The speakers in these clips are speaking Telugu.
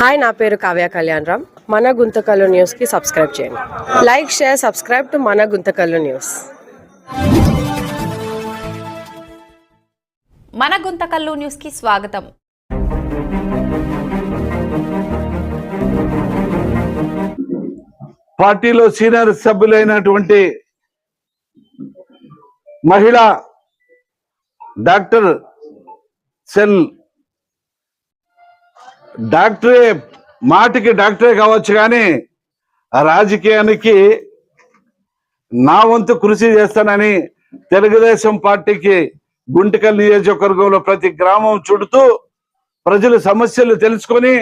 హాయ్ నా పేరు కావ్య కళ్యాణ్ రామ్. మన గుంతకల్లు న్యూస్కి సబ్స్క్రైబ్ చేయండి. లైక్ షేర్ సబ్స్క్రైబ్ టు మన గుంతకల్లు న్యూస్. మన గుంతకల్లు న్యూస్కి స్వాగతం. పార్టీలో సీనియర్ సభ్యులైనటువంటి మహిళ డాక్టర్ సెల్ డాక్టరే మాటికి డాక్టరే కావచ్చు కానీ రాజకీయానికి నా వంతు కృషి చేస్తానని తెలుగుదేశం పార్టీకి గుంటికల్ నియోజకవర్గంలో ప్రతి గ్రామం చుడుతూ ప్రజల సమస్యలు తెలుసుకొని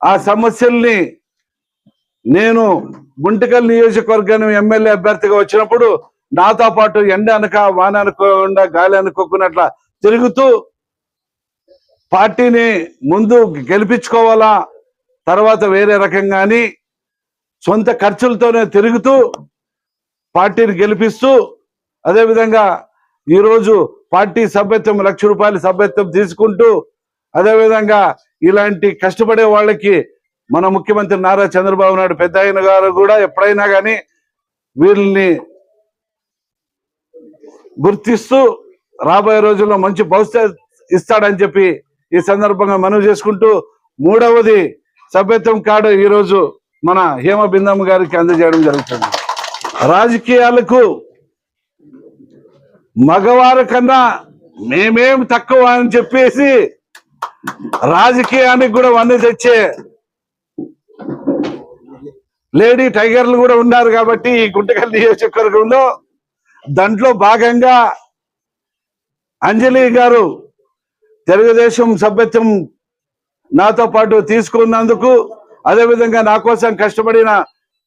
ఆ సమస్యల్ని నేను గుంటకల్ నియోజకవర్గాన్ని ఎమ్మెల్యే అభ్యర్థిగా వచ్చినప్పుడు నాతో పాటు ఎండ అనక వాన అనుకోకుండా గాలి అనుకోకున్నట్ల తిరుగుతూ పార్టీని ముందు గెలిపించుకోవాలా తర్వాత వేరే రకంగాని సొంత ఖర్చులతోనే తిరుగుతూ పార్టీని గెలిపిస్తూ అదేవిధంగా ఈరోజు పార్టీ సభ్యత్వం లక్ష రూపాయల సభ్యత్వం తీసుకుంటూ అదేవిధంగా ఇలాంటి కష్టపడే వాళ్ళకి మన ముఖ్యమంత్రి నారా చంద్రబాబు నాయుడు పెద్ద ఆయన గారు కూడా ఎప్పుడైనా కానీ వీళ్ళని గుర్తిస్తూ రాబోయే రోజుల్లో మంచి భవిష్యత్ ఇస్తాడని చెప్పి ఈ సందర్భంగా మనవి చేసుకుంటూ మూడవది సభ్యత్వం కార్డు ఈ రోజు మన హేమ బిందమ్మ గారికి అందజేయడం జరుగుతుంది. రాజకీయాలకు మగవారి కన్నా మేమేం తక్కువ అని చెప్పేసి రాజకీయానికి కూడా వన్నీ తెచ్చే లేడీ టైగర్లు కూడా ఉన్నారు కాబట్టి ఈ గుంటకల్ నియోజకవర్గంలో దాంట్లో భాగంగా అంజలి గారు తెలుగుదేశం సభ్యత్వం నాతో పాటు తీసుకున్నందుకు అదేవిధంగా నా కోసం కష్టపడిన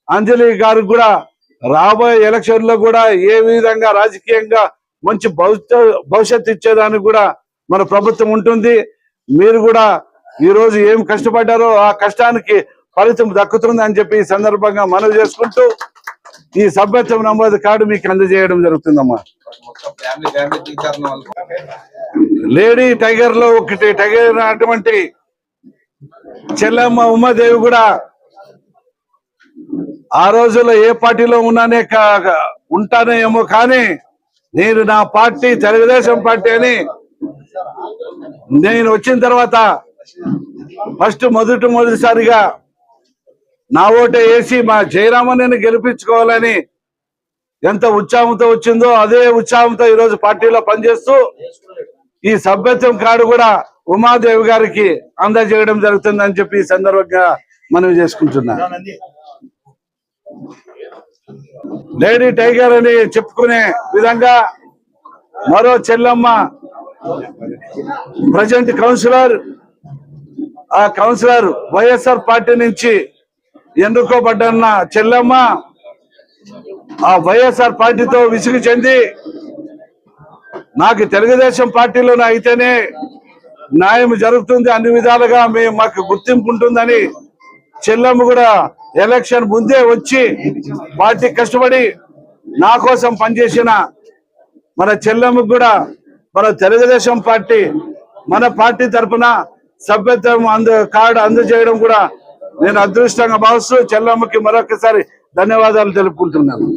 అంజలి గారు కూడా రాబోయే ఎలక్షన్లో కూడా ఏ విధంగా రాజకీయంగా మంచి భవిష్యత్ భవిష్యత్తు ఇచ్చేదానికి కూడా మన ప్రభుత్వం ఉంటుంది. మీరు కూడా ఈ రోజు ఏం కష్టపడ్డారో ఆ కష్టానికి ఫలితం దక్కుతుంది అని చెప్పి ఈ సందర్భంగా మనవి చేసుకుంటూ ఈ సభ్యత్వం నమోదు కార్డు మీకు అందజేయడం జరుగుతుందమ్మా. లేడీ టైగర్లో ఒకటి టైగర్ అటువంటి చెల్లమ్మ ఉమాదేవి కూడా ఆ రోజుల్లో ఏ పార్టీలో ఉన్నానే ఉంటానేమో ఏమో కానీ నేను నా పార్టీ తెలుగుదేశం పార్టీ అని నేను వచ్చిన తర్వాత ఫస్ట్ మొదటి మొదటిసారిగా నా ఓటే వేసి మా జయరామని గెలిపించుకోవాలని ఎంత ఉత్సాహంతో వచ్చిందో అదే ఉత్సాహంతో ఈ రోజు పార్టీలో పనిచేస్తూ ఈ సభ్యత్వం కార్డు కూడా ఉమాదేవి గారికి అందజేయడం జరుగుతుందని చెప్పి ఈ సందర్భంగా మనవి చేసుకుంటున్నా. లేడీ టైగర్ అని చెప్పుకునే విధంగా మరో చెల్లమ్మ ప్రజెంట్ కౌన్సిలర్ ఆ కౌన్సిలర్ వైఎస్ఆర్ పార్టీ నుంచి ఎన్నుకోబడ్డన్న చెల్లమ్మ ఆ వైఎస్ఆర్ పార్టీతో విసుగు చెంది నాకు తెలుగుదేశం పార్టీలోనే అయితేనే న్యాయం జరుగుతుంది అన్ని విధాలుగా మేము మాకు గుర్తింపు ఉంటుందని చెల్లమ్మ కూడా ఎలక్షన్ ముందే వచ్చి పార్టీ కష్టపడి నా కోసం పనిచేసిన మన చెల్లెమ్మకు కూడా మన తెలుగుదేశం పార్టీ మన పార్టీ తరఫున సభ్యత్వం అందు కార్డు అందజేయడం కూడా నేను అదృష్టంగా భావిస్తూ చెల్లమ్మకి మరొకసారి ధన్యవాదాలు తెలుపుకుంటున్నాను.